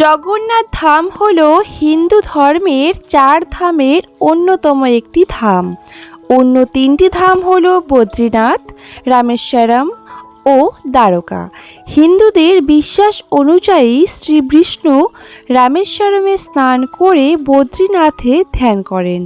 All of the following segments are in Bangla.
জগন্নাথ ধাম হল হিন্দু ধর্মের চার ধামের অন্যতম একটি ধাম। অন্য তিনটি ধাম হল বদ্রীনাথ, রামেশ্বরম ও দ্বারকা। হিন্দুদের বিশ্বাস অনুযায়ী শ্রী বিষ্ণু রামেশ্বরমে স্নান করে বদ্রীনাথে ধ্যান করেন।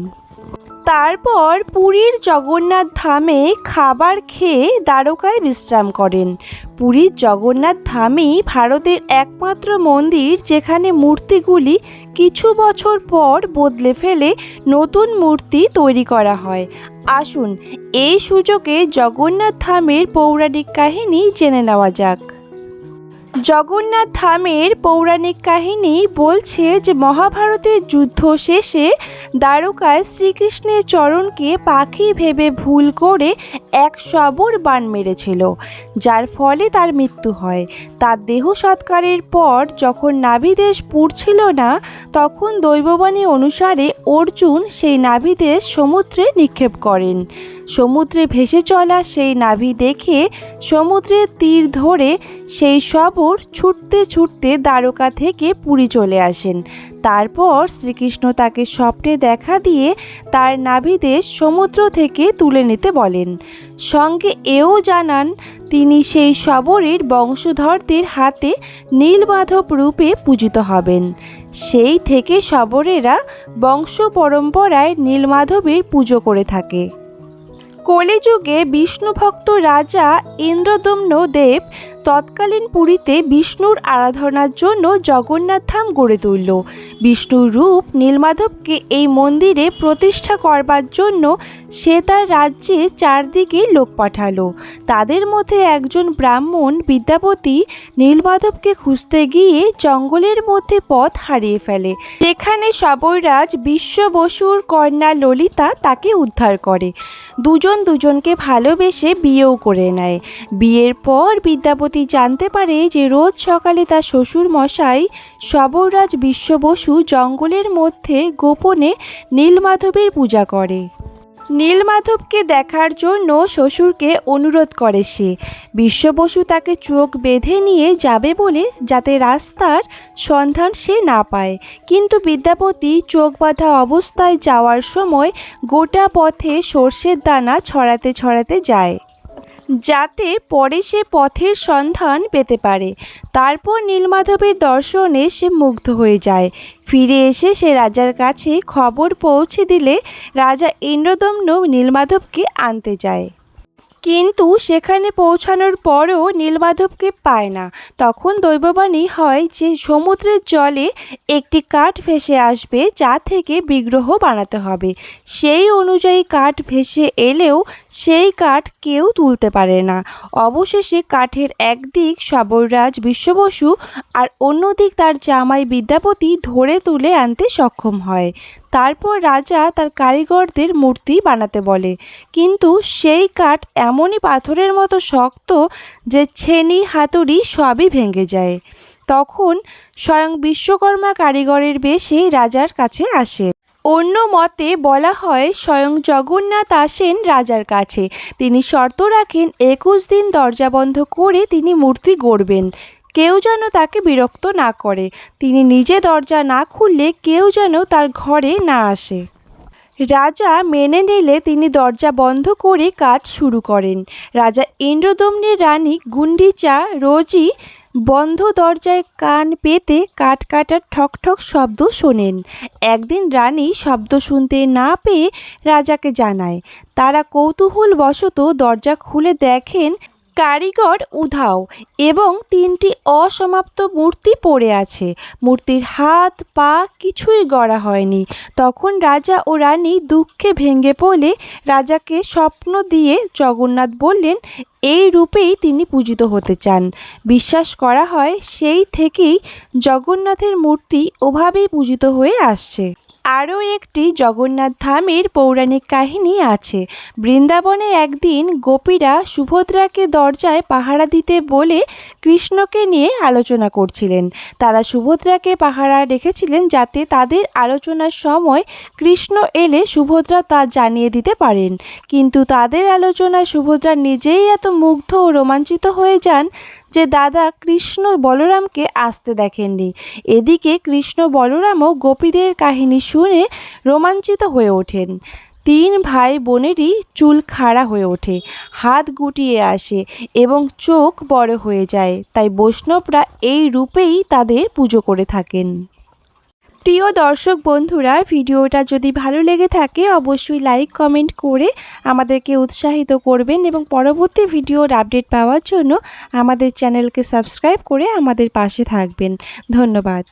তারপর পুরীর জগন্নাথ ধামে খাবার খেয়ে দ্বারকায় বিশ্রাম করেন। পুরীর জগন্নাথ ধামই ভারতের একমাত্র মন্দির যেখানে মূর্তিগুলি কিছু বছর পর বদলে ফেলে নতুন মূর্তি তৈরি করা হয়। আসুন, এই সুযোগে জগন্নাথ ধামের পৌরাণিক কাহিনী জেনে নেওয়া যাক। জগন্নাথ ধামের পৌরাণিক কাহিনী বলছে যে মহাভারতের যুদ্ধ শেষে দ্বারকায় শ্রীকৃষ্ণের চরণকে পাখি ভেবে ভুল করে এক সবর বান মেরেছিল, যার ফলে তার মৃত্যু হয়। তার দেহ সৎকারের পর যখন নাভিদেশ পুড়ছিল না, তখন দৈববাণী অনুসারে অর্জুন সেই নাভিদেশ সমুদ্রে নিক্ষেপ করেন। সমুদ্রে ভেসে চলা সেই নাভি দেখে সমুদ্রের তীর ধরে সেই সবর ছুটতে ছুটতে দ্বারকা থেকে পুরী চলে আসেন। তারপর শ্রীকৃষ্ণ তাকে স্বপ্নে দেখা দিয়ে তার নাভিদেশ সমুদ্র থেকে তুলে নিতে বলেন। সঙ্গে এও জানান, তিনি সেই শবরের বংশধরদের হাতে নীলমাধব রূপে পূজিত হবেন। সেই থেকে শবরেরা বংশ পরম্পরায় নীলমাধবের পুজো করে থাকে। কলিযুগে বিষ্ণুভক্ত রাজা ইন্দ্রদম্ন দেব তৎকালীন পুরীতে বিষ্ণুর আরাধনার জন্য জগন্নাথ ধাম গড়ে তুলল। বিষ্ণুর রূপ নীলমাধবকে এই মন্দিরে প্রতিষ্ঠা করবার জন্য সে তার রাজ্যে চারদিকে লোক পাঠালো। তাদের মধ্যে একজন ব্রাহ্মণ বিদ্যাপতি নীলমাধবকে খুঁজতে গিয়ে জঙ্গলের মধ্যে পথ হারিয়ে ফেলে। সেখানে সবররাজ বিশ্ব বসুর কন্যা ললিতা তাকে উদ্ধার করে। দুজন দুজনকে ভালোবেসে বিয়েও করে নেয়। বিয়ের পর বিদ্যাপতি জানতে পারে যে রোজ সকালে তার শ্বশুর মশাই সবররাজ বিশ্ব বসু জঙ্গলের মধ্যে গোপনে নীলমাধবের পূজা করে। নীলমাধবকে দেখার জন্য শ্বশুরকে অনুরোধ করে সে। বিশ্ব বসু তাকে চোখ বেঁধে নিয়ে যাবে বলে যাতে রাস্তার সন্ধান সে না পায়। কিন্তু বিদ্যাপতি চোখ বাঁধা অবস্থায় যাওয়ার সময় গোটা পথে সর্ষের দানা ছড়াতে ছড়াতে যায়। যাতে পরে সে পথের সন্ধান পেতে পারে। তারপর নীলমাধবের দর্শনে সে মুগ্ধ হয়ে যায়। ফিরে এসে সে রাজার কাছে খবর পৌঁছে দিলে রাজা ইন্দ্রদম্ন নীলমাধবকে আনতে যায়। কিন্তু সেখানে পৌঁছানোর পরও নীলমাধবকে পায় না। তখন দৈববাণী হয় যে, সমুদ্রের জলে একটি কাঠ ভেসে আসবে যা থেকে বিগ্রহ বানাতে হবে। সেই অনুযায়ী কাঠ ভেসে এলেও সেই কাঠ কেউ তুলতে পারে না। অবশেষে কাঠের একদিক সবররাজ বিশ্ববসু আর অন্যদিক তার জামাই বিদ্যাপতি ধরে তুলে আনতে সক্ষম হয়। তারপর রাজা তার কারিগরদের মূর্তি বানাতে বলে। কিন্তু সেই কাঠ এমনই পাথরের মতো শক্ত যে ছেনি হাতুড়ি সবই ভেঙে যায়। তখন স্বয়ং বিশ্বকর্মা কারিগরের বেশে রাজার কাছে আসে। অন্য মতে বলা হয় স্বয়ং জগন্নাথ আসেন রাজার কাছে। তিনি শর্ত রাখেন একুশ দিন দরজা বন্ধ করে তিনি মূর্তি গড়বেন। কেউ যেন তাকে বিরক্ত না করে। তিনি নিজে দরজা না খুললে কেউ যেন তার ঘরে না আসে। রাজা মেনে নিলে তিনি দরজা বন্ধ করে কাজ শুরু করেন। রাজা ইন্দ্রদম্নের রানী গুন্ডিচা রোজই বন্ধ দরজায় কান পেতে কাঠ কাটার ঠক ঠক শব্দ শোনেন। একদিন রানী শব্দ শুনতে না পেয়ে রাজাকে জানায়। তারা কৌতূহলবশত দরজা খুলে দেখেন কারিগর উধাও এবং তিনটি অসমাপ্ত মূর্তি পড়ে আছে। মূর্তির হাত, পা কিছুই গড়া হয়নি। তখন রাজা ও রানী দুঃখে ভেঙে পড়লে রাজাকে স্বপ্ন দিয়ে জগন্নাথ বললেন, এই রূপেই তিনি পূজিত হতে চান। বিশ্বাস করা হয় সেই থেকেই জগন্নাথের মূর্তি ওভাবেই পূজিত হয়ে আসছে। আরও একটি জগন্নাথ ধামের পৌরাণিক কাহিনী আছে। বৃন্দাবনে একদিন গোপীরা সুভদ্রাকে দরজায় পাহারা দিতে বলে কৃষ্ণকে নিয়ে আলোচনা করছিলেন। তারা সুভদ্রাকে পাহারা রেখেছিলেন যাতে তাদের আলোচনার সময় কৃষ্ণ এলে সুভদ্রা তা জানিয়ে দিতে পারেন। কিন্তু তাদের আলোচনায় সুভদ্রা নিজেই এত মুগ্ধ ও রোমাঞ্চিত হয়ে যান যে দাদা কৃষ্ণ বলরামকে আসতে দেখেননি। এদিকে কৃষ্ণ বলরামও গোপীদের কাহিনী শুনে রোমাঞ্চিত হয়ে ওঠেন। তিন ভাই বোনেরই চুল খাড়া হয়ে ওঠে, হাত গুটিয়ে আসে এবং চোখ বড় হয়ে যায়। তাই বৈষ্ণবরা এই রূপেই তাদের পুজো করে থাকেন। প্রিয় দর্শক বন্ধুরা, ভিডিওটা যদি ভালো লেগে থাকে, অবশ্যই লাইক, কমেন্ট করে আমাদেরকে উৎসাহিত করবেন এবং পরবর্তী ভিডিওর আপডেট পাওয়ার জন্য আমাদের চ্যানেলকে সাবস্ক্রাইব করে আমাদের পাশে থাকবেন। ধন্যবাদ।